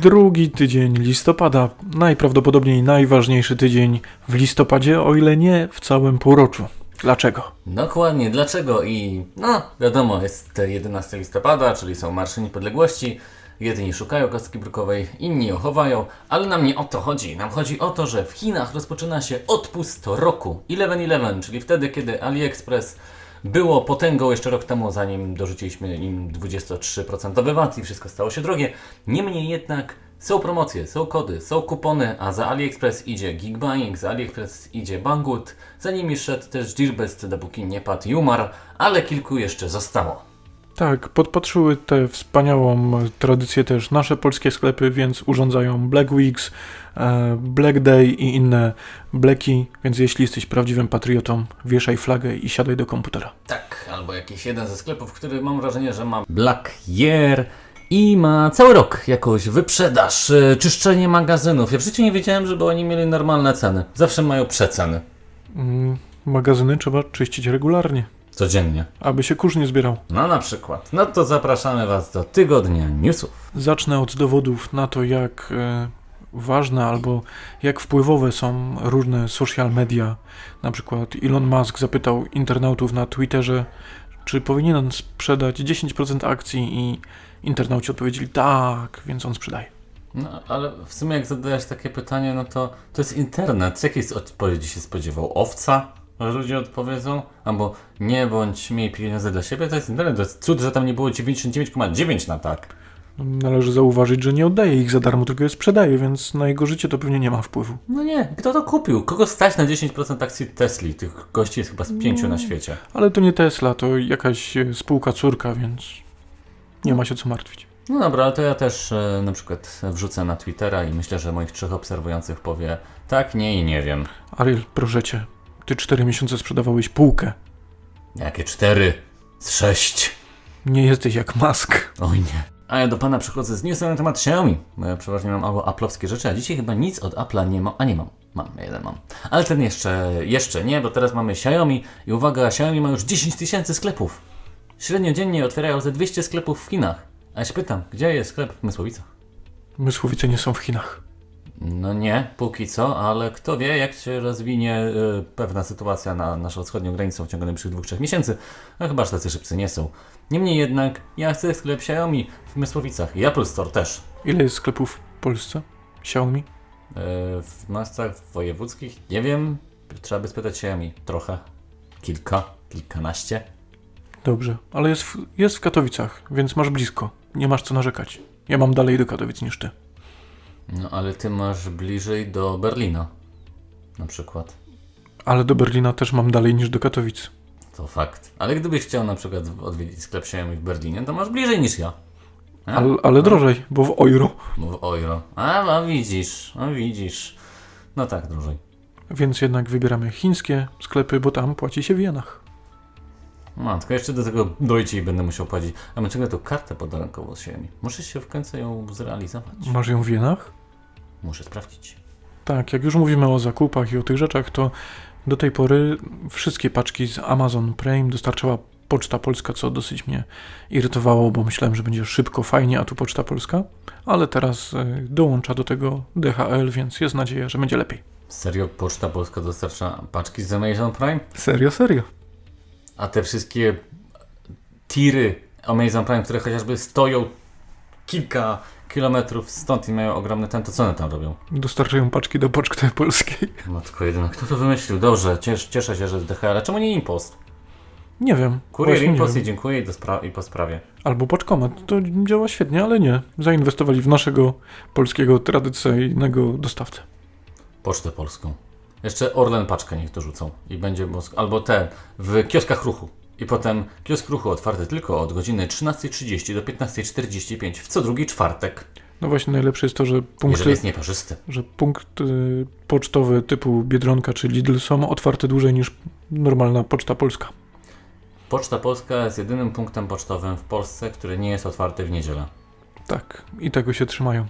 Drugi tydzień listopada, najprawdopodobniej najważniejszy tydzień w listopadzie, o ile nie w całym półroczu. Dlaczego? Dokładnie, dlaczego? I no, wiadomo, jest 11 listopada, czyli są marsze niepodległości. Jedni szukają kostki brukowej, inni ją chowają, ale nam nie o to chodzi. Nam chodzi o to, że w Chinach rozpoczyna się odpust roku 11-11, czyli wtedy, kiedy AliExpress było potęgą jeszcze rok temu, zanim dorzuciliśmy im 23% VAT i wszystko stało się drogie. Niemniej jednak są promocje, są kody, są kupony, a za AliExpress idzie Geekbuying, za AliExpress idzie Banggood, za nimi szedł też Gearbest, dopóki nie padł Jumar, ale kilku jeszcze zostało. Tak, podpatrzyły tę wspaniałą tradycję też nasze polskie sklepy, więc urządzają Black Weeks, e, Black Day i inne bleki, więc jeśli jesteś prawdziwym patriotą, wieszaj flagę i siadaj do komputera. Tak, albo jakiś jeden ze sklepów, który mam wrażenie, że ma Black Year i ma cały rok jakąś wyprzedaż, e, czyszczenie magazynów. Ja w życiu nie wiedziałem, żeby oni mieli normalne ceny. Zawsze mają przeceny. Mm, magazyny trzeba czyścić regularnie, Codziennie. aby się kurz nie zbierał. No na przykład. No to zapraszamy Was do tygodnia newsów. Zacznę od dowodów na to, jak e, ważne albo jak wpływowe są różne social media. Na przykład Elon Musk zapytał internautów na Twitterze, czy powinien sprzedać 10% akcji i internauci odpowiedzieli tak, więc on sprzedaje. No, ale w sumie jak zadajesz takie pytanie, no to to jest internet. Jakiej odpowiedzi się spodziewał? Owca? Ludzie odpowiedzą? Albo nie bądź, miej pieniądze dla siebie? To jest internet. To jest cud, że tam nie było 99,9 na tak. Należy zauważyć, że nie oddaje ich za darmo, tylko je sprzedaje, więc na jego życie to pewnie nie ma wpływu. No nie, kto to kupił? Kogo stać na 10% akcji Tesli? Tych gości jest chyba z pięciu na świecie. Ale to nie Tesla, to jakaś e, spółka córka, więc nie ma się co martwić. No dobra, ale to ja też e, na przykład wrzucę na Twittera i myślę, że moich trzech obserwujących powie tak, nie i nie wiem. Ariel, proszę cię, ty cztery miesiące sprzedawałeś półkę. Jakie cztery? Z sześć. Nie jesteś jak Musk. Oj nie. A ja do pana przychodzę z newsem na temat Xiaomi. Bo ja przeważnie mam albo Apple'owskie rzeczy, a dzisiaj chyba nic od Apple'a nie mam. A nie mam. Mam, jeden mam. Ale ten jeszcze, jeszcze nie, bo teraz mamy Xiaomi i uwaga, Xiaomi ma już 10 tysięcy sklepów. Średnio dziennie otwierają ze 200 sklepów w Chinach. A ja się pytam, gdzie jest sklep w Mysłowice? Mysłowice nie są w Chinach. No nie, póki co, ale kto wie, jak się rozwinie y, pewna sytuacja na naszą wschodnią granicą w ciągu najbliższych dwóch, trzech miesięcy. No chyba, że tacy szybcy nie są. Niemniej jednak, ja chcę sklep Xiaomi w Mysłowicach i Apple Store też. Ile jest sklepów w Polsce? Xiaomi? Y, w miastach wojewódzkich, nie wiem, trzeba by spytać Xiaomi. Trochę, kilka, kilkanaście. Dobrze, ale jest w, jest w Katowicach, więc masz blisko. Nie masz co narzekać. Ja mam dalej do Katowic niż ty. No ale ty masz bliżej do Berlina. Na przykład. Ale do Berlina też mam dalej niż do Katowic. To fakt. Ale gdybyś chciał na przykład odwiedzić sklep Xiaomi w Berlinie, to masz bliżej niż ja. A? Ale, ale drożej, bo w euro. Mów euro. A, no widzisz, no widzisz. No tak, drożej. Więc jednak wybieramy chińskie sklepy, bo tam płaci się w jenach. No, tylko jeszcze do tego dojdzie i będę musiał płacić. A my ciągle tą kartę podarunkową z siemi. Muszę się w końcu ją zrealizować. Masz ją w jenach? Muszę sprawdzić. Tak, jak już mówimy o zakupach i o tych rzeczach, to do tej pory wszystkie paczki z Amazon Prime dostarczała Poczta Polska, co dosyć mnie irytowało, bo myślałem, że będzie szybko, fajnie, a tu Poczta Polska. Ale teraz y, dołącza do tego DHL, więc jest nadzieja, że będzie lepiej. Serio, Poczta Polska dostarcza paczki z Amazon Prime? Serio, serio. A te wszystkie tiry Amazon Prime, które chociażby stoją kilka kilometrów stąd i mają ogromny ten, to co one tam robią? Dostarczają paczki do Poczty Polskiej. Matko jedyna, kto to wymyślił? Dobrze, ciesz, cieszę się, że DHL, a czemu nie Impost? Nie wiem. Kurier właśnie nie Impost wiem. i dziękuję i, do spra- i po sprawie. Albo Poczkomat. To działa świetnie, ale nie. Zainwestowali w naszego polskiego tradycyjnego dostawcę. Pocztę Polską. Jeszcze Orlen paczkę niech dorzucą i będzie mózg. Albo te w kioskach ruchu. I potem kiosk ruchu otwarty tylko od godziny 13.30 do 15.45 w co drugi czwartek. No właśnie najlepsze jest to, że punkty, jest nieparzysty. że punkty pocztowe typu Biedronka czy Lidl są otwarte dłużej niż normalna Poczta Polska. Poczta Polska jest jedynym punktem pocztowym w Polsce, który nie jest otwarty w niedzielę. Tak, i tego się trzymają.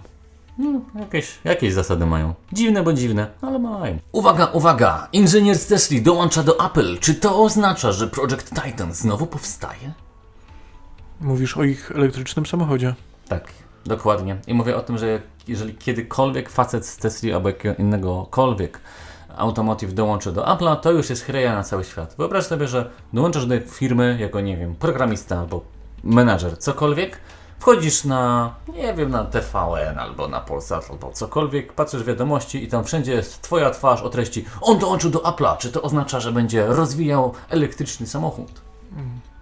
No, jakieś, jakieś zasady mają. Dziwne, bo dziwne, ale mają. Uwaga, uwaga! Inżynier z Tesli dołącza do Apple. Czy to oznacza, że Project Titan znowu powstaje? Mówisz o ich elektrycznym samochodzie. Tak. Dokładnie. I mówię o tym, że jeżeli kiedykolwiek facet z Tesla albo jakiego innegokolwiek automotive dołączy do Apple'a, to już jest chryja na cały świat. Wyobraź sobie, że dołączasz do firmy jako, nie wiem, programista albo menadżer, cokolwiek, wchodzisz na, nie wiem, na TVN albo na Polsat albo cokolwiek, patrzysz wiadomości i tam wszędzie jest twoja twarz o treści on dołączył do Apple'a. Czy to oznacza, że będzie rozwijał elektryczny samochód?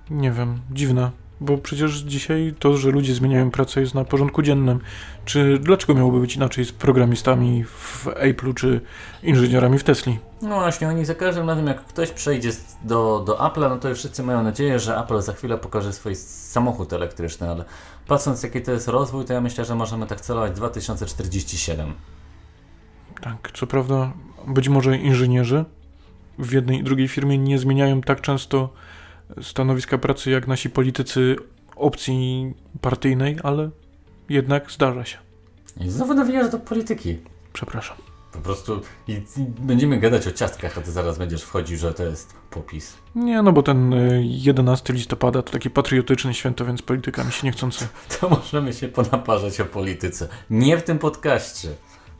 Nie wiem, dziwne. Bo przecież dzisiaj to, że ludzie zmieniają pracę jest na porządku dziennym. Czy dlaczego miałoby być inaczej z programistami w Apple'u czy inżynierami w Tesli? No właśnie, oni za każdym razem jak ktoś przejdzie do, do Apple'a, no to już wszyscy mają nadzieję, że Apple za chwilę pokaże swój samochód elektryczny, ale patrząc jaki to jest rozwój, to ja myślę, że możemy tak celować 2047. Tak, co prawda, być może inżynierzy w jednej i drugiej firmie nie zmieniają tak często stanowiska pracy jak nasi politycy opcji partyjnej, ale jednak zdarza się. I znowu nawijasz do polityki. Przepraszam. Po prostu i, i będziemy gadać o ciastkach, a ty zaraz będziesz wchodził, że to jest popis. Nie, no bo ten y, 11 listopada to takie patriotyczne święto, więc polityka mi się niechcący. To możemy się ponaparzać o polityce. Nie w tym podcaście.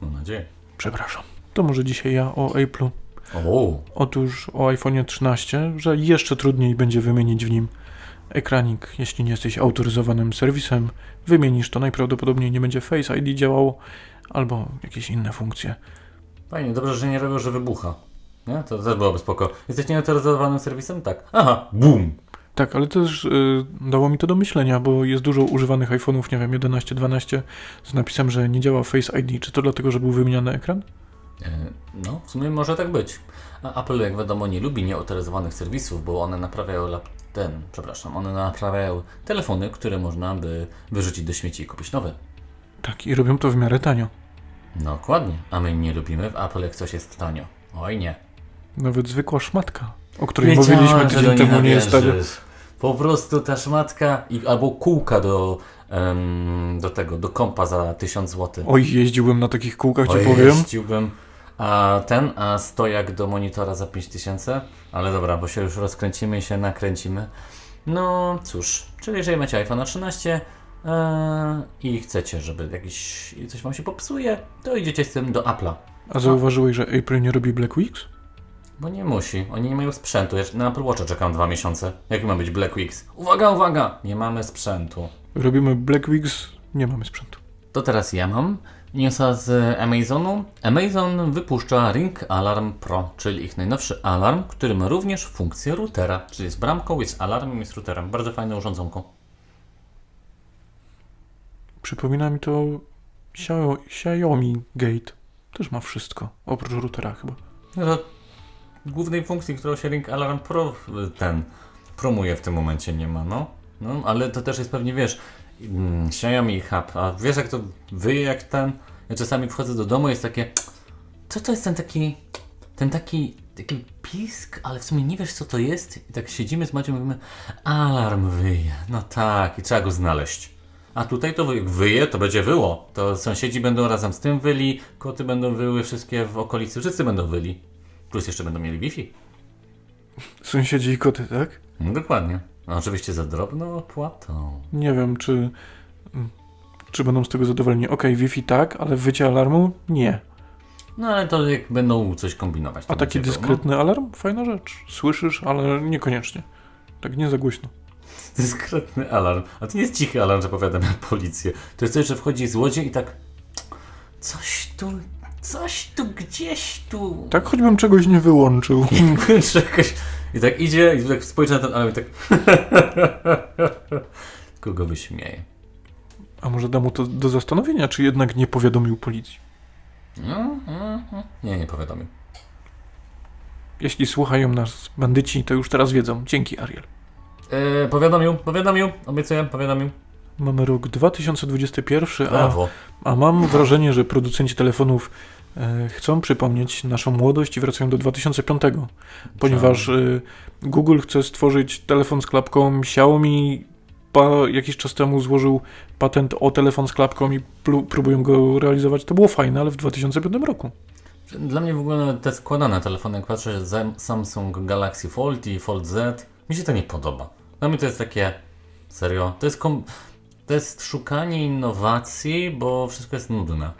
Mam nadzieję. Przepraszam. To może dzisiaj ja o Apple'u. O, Otóż o iPhone 13, że jeszcze trudniej będzie wymienić w nim ekranik. Jeśli nie jesteś autoryzowanym serwisem, wymienisz to najprawdopodobniej nie będzie Face ID działało albo jakieś inne funkcje. fajnie, dobrze, że nie robią, że wybucha. Nie? To też byłoby spoko. Jesteś nieautoryzowanym serwisem? Tak. Aha, boom. Tak, ale też y, dało mi to do myślenia, bo jest dużo używanych iPhone'ów, nie wiem, 11, 12 z napisem, że nie działa Face ID. Czy to dlatego, że był wymieniany ekran? E, No, w sumie może tak być. A Apple, jak wiadomo, nie lubi nieautoryzowanych serwisów, bo one naprawiają lap... ten, przepraszam, one naprawiają telefony, które można by wyrzucić do śmieci i kupić nowe. Tak, i robią to w miarę tanio. No, dokładnie. A my nie lubimy w Apple, jak coś jest tanio. Oj nie. Nawet zwykła szmatka, o której Wiedziałem, mówiliśmy tydzień temu, nie jest tanio. Po prostu ta szmatka i, albo kółka do, em, do tego, do kompa za 1000 zł. Oj, jeździłem na takich kółkach, ci Oj, powiem. jeździłbym. A ten, a stojak do monitora za 5000? Ale dobra, bo się już rozkręcimy i się nakręcimy. No cóż, czyli jeżeli macie iPhone 13 e, i chcecie, żeby jakiś coś wam się popsuje, to idziecie z tym do Apple'a. A zauważyłeś, że April nie robi Black Weeks? Bo nie musi, oni nie mają sprzętu. Ja na Apple Watcha czekam dwa miesiące. Jak ma być Black Weeks? Uwaga, uwaga! Nie mamy sprzętu. Robimy Black Weeks, nie mamy sprzętu. To teraz ja mam newsa z Amazonu. Amazon wypuszcza Ring Alarm Pro, czyli ich najnowszy alarm, który ma również funkcję routera, czyli jest bramką, jest alarmem, jest routerem. Bardzo fajne urządzonko. Przypomina mi to Xiao- Xiaomi Gate. Też ma wszystko, oprócz routera chyba. No to głównej funkcji, którą się Ring Alarm Pro ten promuje w tym momencie nie ma, no. No, ale to też jest pewnie, wiesz, mm, Xiaomi Hub, a wiesz jak to wyje jak ten? Ja czasami wchodzę do domu i jest takie, co to jest ten taki, ten taki, taki pisk, ale w sumie nie wiesz co to jest i tak siedzimy z Maciem i mówimy, alarm wyje, no tak i trzeba go znaleźć. A tutaj to wy- wyje, to będzie wyło. To sąsiedzi będą razem z tym wyli, koty będą wyły, wszystkie w okolicy, wszyscy będą wyli. Plus jeszcze będą mieli Wi-Fi. Sąsiedzi i koty, tak? No, dokładnie. No, oczywiście za drobną opłatą. Nie wiem, czy, czy będą z tego zadowoleni. Okej, Wi-Fi tak, ale wycie alarmu nie. No ale to jak będą coś kombinować. to A taki będzie dyskretny alarm? Fajna rzecz. Słyszysz, ale niekoniecznie. Tak nie za głośno. No, dyskretny alarm. A to nie jest cichy alarm, że powiadamia policję. To jest coś, że wchodzi złodziej i tak... Coś tu... Coś tu, gdzieś tu... Tak choćbym czegoś nie wyłączył. Czegoś... I tak idzie i tak spojrzy na ten alarm i tak... Tylko go wyśmieje. A może da mu to do zastanowienia, czy jednak nie powiadomił policji? No, mhm. Nie, nie powiadomił. Jeśli słuchają nas bandyci, to już teraz wiedzą. Dzięki, Ariel. Eee, powiadomił, powiadomił, obiecuję, powiadomił. Mamy rok 2021, a, Brawo. a mam wrażenie, że producenci telefonów e, chcą przypomnieć naszą młodość i wracają do 2005, ponieważ e, Google chce stworzyć telefon z klapką, Xiaomi pa, jakiś czas temu złożył patent o telefon z klapką i plu, próbują go realizować. To było fajne, ale w 2005 roku. Dla mnie w ogóle te składane telefony, jak patrzę, Samsung Galaxy Fold i Fold Z, mi się to nie podoba. Dla mnie to jest takie, serio, to jest kom... to jest szukanie innowacji, bo wszystko jest nudne.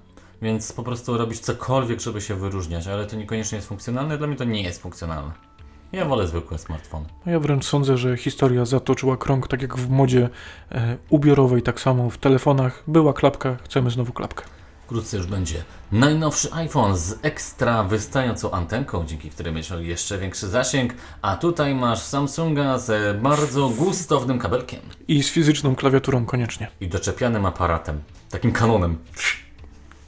Więc po prostu robisz cokolwiek, żeby się wyróżniać, ale to niekoniecznie jest funkcjonalne. Dla mnie to nie jest funkcjonalne. Ja wolę zwykłe smartfony. No Ja wręcz sądzę, że historia zatoczyła krąg, tak jak w modzie e, ubiorowej, tak samo w telefonach. Była klapka, chcemy znowu klapkę. Wkrótce już będzie najnowszy iPhone z ekstra wystającą antenką, dzięki której będziesz miał jeszcze większy zasięg. A tutaj masz Samsunga z bardzo gustownym kabelkiem I z fizyczną klawiaturą koniecznie. i doczepianym aparatem. Takim kanonem.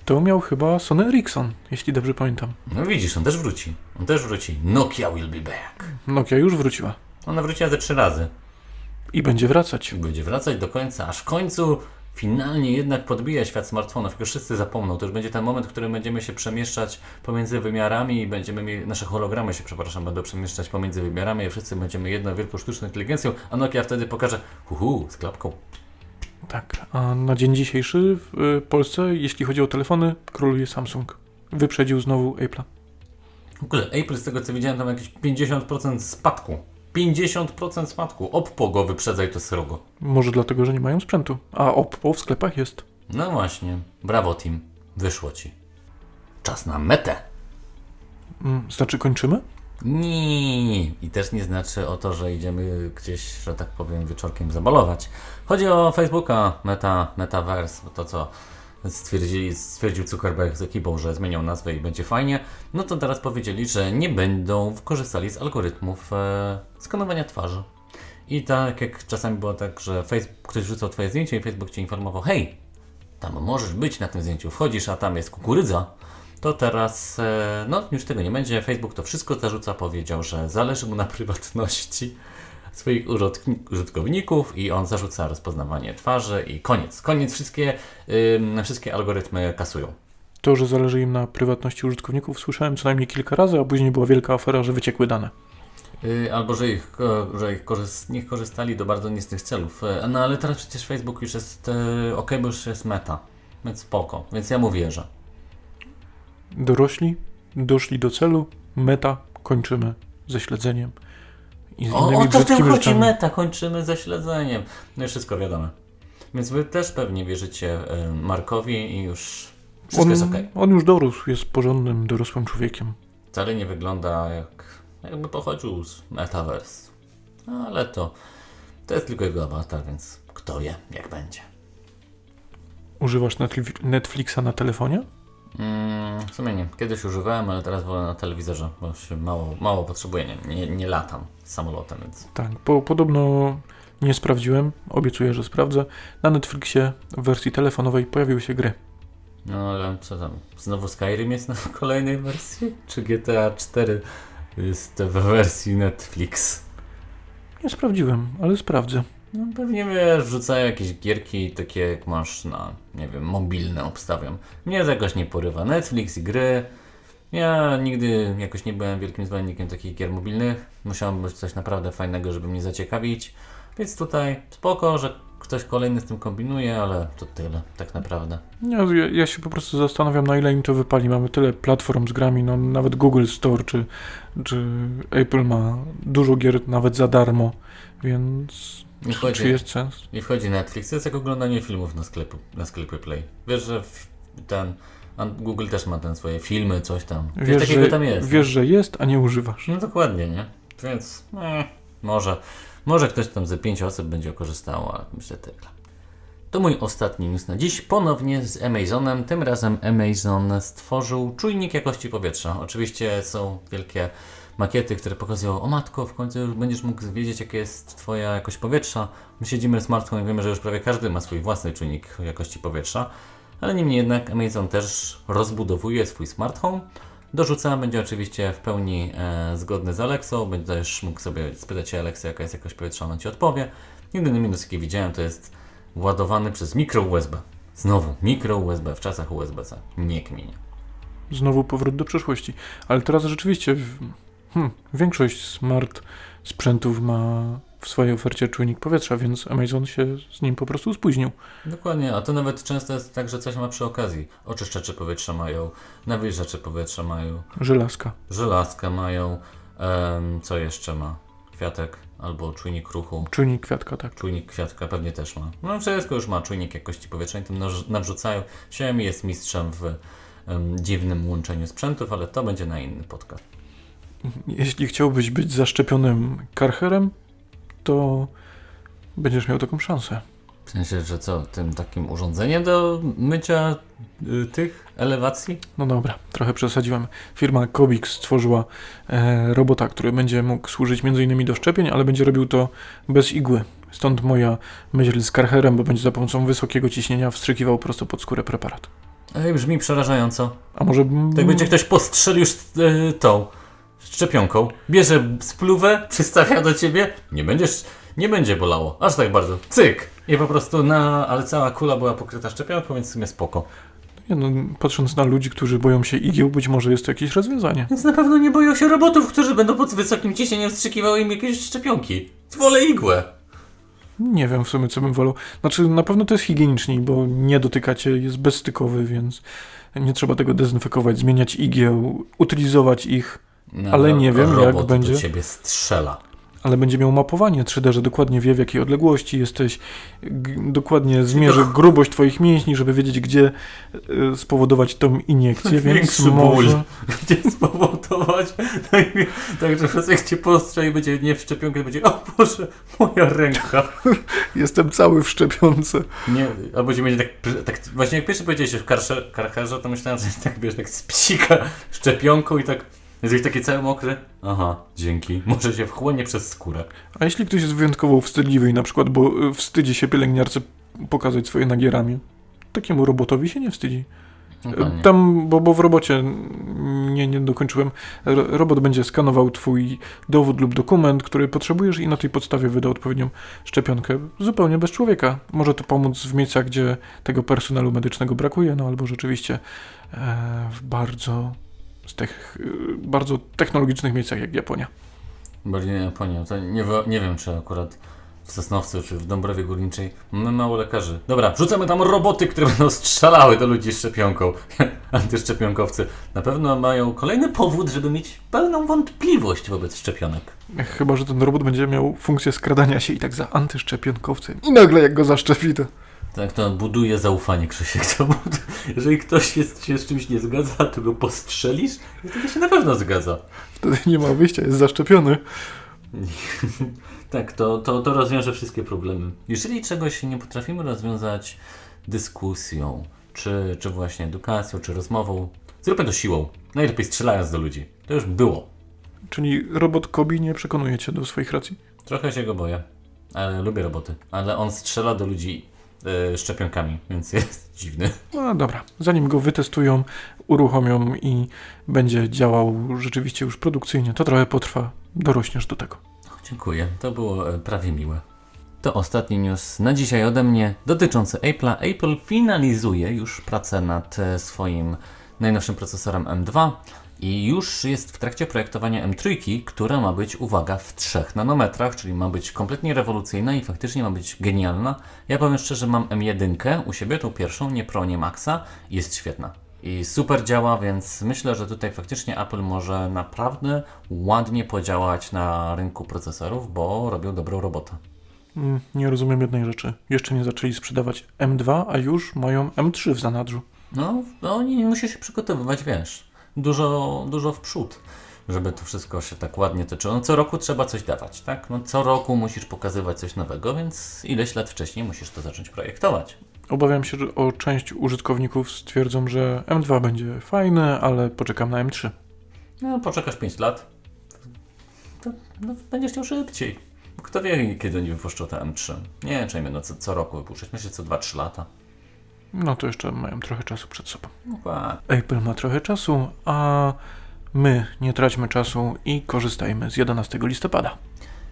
To miał chyba Sony Ericsson, jeśli dobrze pamiętam. No widzisz, on też wróci. On też wróci. Nokia will be back. Nokia już wróciła. Ona wróciła ze trzy razy. I będzie wracać. I będzie wracać do końca, aż w końcu finalnie jednak podbija świat smartfonów. Już wszyscy zapomną. To już będzie ten moment, w którym będziemy się przemieszczać pomiędzy wymiarami i będziemy mieli, nasze hologramy się, przepraszam, będą przemieszczać pomiędzy wymiarami i wszyscy będziemy jedną wielką sztuczną inteligencją, a Nokia wtedy pokaże huhu, z klapką. Tak, a na dzień dzisiejszy w y, Polsce, jeśli chodzi o telefony, króluje Samsung. Wyprzedził znowu Apple'a. W ogóle Apple, z tego co widziałem, tam jakieś 50% spadku. 50% spadku. Oppo go wyprzedza i to srogo. Może dlatego, że nie mają sprzętu. A Oppo w sklepach jest. No właśnie. Brawo, team. Wyszło ci. Czas na metę. Mm, Znaczy kończymy? Nie, i też nie znaczy o to, że idziemy gdzieś, że tak powiem, wieczorkiem zabalować. Chodzi o Facebooka, Meta, Metaverse, to co stwierdzili, stwierdził Zuckerberg z ekipą, że zmienią nazwę i będzie fajnie. No to teraz powiedzieli, że nie będą korzystali z algorytmów e, skanowania twarzy. I tak jak czasami było tak, że Facebook, ktoś wrzucał Twoje zdjęcie i Facebook Cię informował, hej, tam możesz być na tym zdjęciu, wchodzisz, a tam jest kukurydza, to teraz, e, no już tego nie będzie. Facebook to wszystko zarzuca, powiedział, że zależy mu na prywatności swoich użytkowników i on zarzuca rozpoznawanie twarzy i koniec. Koniec, wszystkie, ym, wszystkie algorytmy kasują. To, że zależy im na prywatności użytkowników, słyszałem co najmniej kilka razy, a później była wielka afera, że wyciekły dane. Y, Albo że ich, że ich korzyst, nie korzystali do bardzo niecnych celów. E, No ale teraz przecież Facebook już jest e, ok, bo już jest meta. Więc spoko. Więc ja mu wierzę. Dorośli, doszli do celu, meta, kończymy ze śledzeniem. I z O, o to w tym chodzi rzeczami. meta, kończymy ze śledzeniem. No i wszystko wiadomo. Więc wy też pewnie wierzycie y, Markowi i już wszystko On, jest ok. on już dorósł, jest porządnym, dorosłym człowiekiem. Wcale nie wygląda jak jakby pochodził z Metaverse. No, ale to, to jest tylko jego awatar, więc kto wie, jak będzie. Używasz Netfli- Netflixa na telefonie? Mm, w sumie nie. Kiedyś używałem, ale teraz wolę na telewizorze, bo się mało, mało potrzebuję. Nie, nie, nie latam samolotem, więc Tak, po, podobno nie sprawdziłem, obiecuję, że sprawdzę. Na Netflixie w wersji telefonowej pojawiły się gry. No ale co tam? Znowu Skyrim jest na kolejnej wersji? Czy GTA 4 jest w wersji Netflix? Nie sprawdziłem, ale sprawdzę. No pewnie wiesz, wrzucają jakieś gierki takie jak masz na, nie wiem, mobilne obstawiam. Mnie to jakoś nie porywa. Netflix i gry. Ja nigdy jakoś nie byłem wielkim zwolennikiem takich gier mobilnych. Musiało być coś naprawdę fajnego, żeby mnie zaciekawić. Więc tutaj spoko, że ktoś kolejny z tym kombinuje, ale to tyle tak naprawdę. Ja, ja, ja się po prostu zastanawiam, na ile im to wypali. Mamy tyle platform z grami, no nawet Google Store czy, czy Apple ma dużo gier nawet za darmo, więc Nie czy, chodzi, czy jest sens? nie wchodzi Netflix, to jest jak oglądanie filmów na, sklepu, na sklepie Play. Wiesz, że ten Google też ma ten swoje filmy, coś tam. Coś Wiesz, takiego że, tam jest. wiesz, że jest, a nie używasz. No dokładnie, nie? Więc eh, może, może ktoś tam ze pięć osób będzie korzystało, ale myślę tyle. To mój ostatni news na dziś. Ponownie z Amazonem. Tym razem Amazon stworzył czujnik jakości powietrza. Oczywiście są wielkie makiety, które pokazują, o matko, w końcu już będziesz mógł wiedzieć, jaka jest Twoja jakość powietrza. My siedzimy w smartfonie i wiemy, że już prawie każdy ma swój własny czujnik jakości powietrza. Ale niemniej jednak Amazon też rozbudowuje swój smart home. Dorzuca, będzie oczywiście w pełni e, zgodny z Alexą, będziesz mógł sobie spytać się Alexa, jaka jest jakość powietrza, ona Ci odpowie. Jedyny minus, jaki widziałem, to jest ładowany przez mikro USB. Znowu, mikro USB w czasach USB-C. Nie kminie. Znowu powrót do przeszłości. Ale teraz rzeczywiście w- hmm, większość smart sprzętów ma w swojej ofercie czujnik powietrza, więc Amazon się z nim po prostu spóźnił. Dokładnie, a to nawet często jest tak, że coś ma przy okazji. Oczyszczacze powietrza mają, nawilżacze powietrza mają, Żelazka. żelazka mają, em, co jeszcze ma? Kwiatek. albo czujnik ruchu. Czujnik kwiatka, tak. Czujnik kwiatka pewnie też ma. No wszystko już ma, czujnik jakości powietrznej, tym narz- nawrzucają. Xiaomi jest mistrzem w em, dziwnym łączeniu sprzętów, ale to będzie na inny podcast. Jeśli chciałbyś być zaszczepionym karcherem, to będziesz miał taką szansę. W sensie, że co, tym takim urządzeniem do mycia y, tych elewacji? No dobra, trochę przesadziłem. Firma Kobik stworzyła e, robota, który będzie mógł służyć m.in. do szczepień, ale będzie robił to bez igły. Stąd moja myśl z karcherem, bo będzie za pomocą wysokiego ciśnienia wstrzykiwał prosto pod skórę preparat. Ej, brzmi przerażająco. A może... Tak będzie ktoś postrzelił y, tą szczepionką, bierze spluwę, przystawia do ciebie, nie będziesz, nie będzie bolało, aż tak bardzo. Cyk! I po prostu na, ale cała kula była pokryta szczepionką, więc w sumie spoko. Nie no, patrząc na ludzi, którzy boją się igieł, być może jest to jakieś rozwiązanie. Więc na pewno nie boją się robotów, którzy będą pod wysokim ciśnieniem wstrzykiwały im jakieś szczepionki. Wolę igłę. Nie wiem w sumie, co bym wolał. Znaczy, na pewno to jest higieniczniej, bo nie dotykacie, jest bezstykowy, więc nie trzeba tego dezynfekować, zmieniać igieł, utylizować ich, No, Ale nie wiem, jak będzie. do ciebie strzela. ale będzie miał mapowanie 3D, że dokładnie wie, w jakiej odległości jesteś, dokładnie zmierzy grubość twoich mięśni, żeby wiedzieć, gdzie y, spowodować tą iniekcję, więc Większy ból. może... Gdzie spowodować? Tak, Także jak cię postrze i będzie nie w szczepionkę, będzie o Boże, moja ręka. Jestem cały w szczepionce. Nie, albo ci będzie tak, tak właśnie jak pierwszy powiedziałeś w karcherze, to myślałem, że tak wiesz, tak z psika szczepionką i tak jesteś taki cały mokry. Aha, dzięki. Może się wchłonie przez skórę. A jeśli ktoś jest wyjątkowo wstydliwy i na przykład, bo y, wstydzi się pielęgniarce pokazać swoje nagie ramię, takiemu robotowi się nie wstydzi. No, panie. Tam, bo, bo w robocie, nie, nie dokończyłem, ro- robot będzie skanował twój dowód lub dokument, który potrzebujesz i na tej podstawie wyda odpowiednią szczepionkę zupełnie bez człowieka. Może to pomóc w miejscach, gdzie tego personelu medycznego brakuje, no albo rzeczywiście e, w bardzo, z tych, y, bardzo technologicznych miejscach jak Japonia. Bardziej nie Japonię. To nie, nie wiem, czy akurat w Sosnowcu, czy w Dąbrowie Górniczej mamy mało lekarzy. Dobra, wrzucamy tam roboty, które będą strzelały do ludzi szczepionką. Antyszczepionkowcy na pewno mają kolejny powód, żeby mieć pełną wątpliwość wobec szczepionek. Chyba, że ten robot będzie miał funkcję skradania się i tak za antyszczepionkowcem. I nagle jak go zaszczepi, to Tak to buduje zaufanie, Krzysiek. To Jeżeli ktoś jest, się z czymś nie zgadza, to go postrzelisz i wtedy się na pewno zgadza. wtedy nie ma wyjścia, jest zaszczepiony. Tak, to, to, to rozwiąże wszystkie problemy. Jeżeli czegoś nie potrafimy rozwiązać dyskusją, czy, czy właśnie edukacją, czy rozmową, zróbmy to siłą. Najlepiej strzelając do ludzi. To już było. Czyli robot Kobi nie przekonuje cię do swoich racji. Trochę się go boję, ale lubię roboty. Ale on strzela do ludzi szczepionkami, więc jest dziwny. No dobra, zanim go wytestują, uruchomią i będzie działał rzeczywiście już produkcyjnie, to trochę potrwa, dorośniesz do tego. Dziękuję, to było e, prawie miłe. To ostatni news na dzisiaj ode mnie dotyczący Apple'a. Apple finalizuje już pracę nad e, swoim najnowszym procesorem M2 i już jest w trakcie projektowania M3, która ma być, uwaga, w 3 nanometrach, czyli ma być kompletnie rewolucyjna i faktycznie ma być genialna. Ja powiem szczerze, mam M1 u siebie, tą pierwszą, nie Pro, nie Maxa, jest świetna. I super działa, więc myślę, że tutaj faktycznie Apple może naprawdę ładnie podziałać na rynku procesorów, bo robią dobrą robotę. Mm, Nie rozumiem jednej rzeczy. Jeszcze nie zaczęli sprzedawać M2, a już mają M3 w zanadrzu. No, no oni muszą się przygotowywać, wiesz, dużo, dużo w przód, żeby to wszystko się tak ładnie toczyło. No, co roku trzeba coś dawać, tak? No, co roku musisz pokazywać coś nowego, więc ileś lat wcześniej musisz to zacząć projektować. Obawiam się, że o część użytkowników stwierdzą, że M2 będzie fajne, ale poczekam na M3. No, poczekasz 5 lat, to no, będziesz chciał szybciej. Kto wie, kiedy oni wypuszczą te M3. Nie wiem, czy im będą co, co roku wypuszczać. Myślę, co 2-3 lata. No to jeszcze mają trochę czasu przed sobą. Dokładnie. Apple ma trochę czasu, a my nie traćmy czasu i korzystajmy z 11 listopada.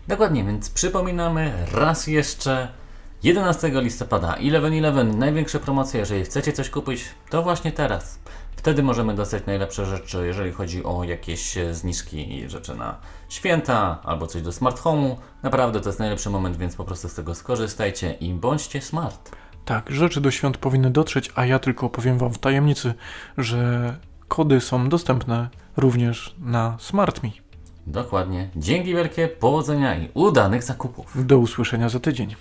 Dokładnie, więc przypominamy raz jeszcze 11 listopada 11.11, największe promocje, jeżeli chcecie coś kupić, to właśnie teraz. Wtedy możemy dostać najlepsze rzeczy, jeżeli chodzi o jakieś e, zniżki i rzeczy na święta albo coś do smart home'u. Naprawdę to jest najlepszy moment, więc po prostu z tego skorzystajcie i bądźcie smart. Tak, rzeczy do świąt powinny dotrzeć, a ja tylko powiem Wam w tajemnicy, że kody są dostępne również na SmartMe. Dokładnie. Dzięki wielkie, powodzenia i udanych zakupów. Do usłyszenia za tydzień.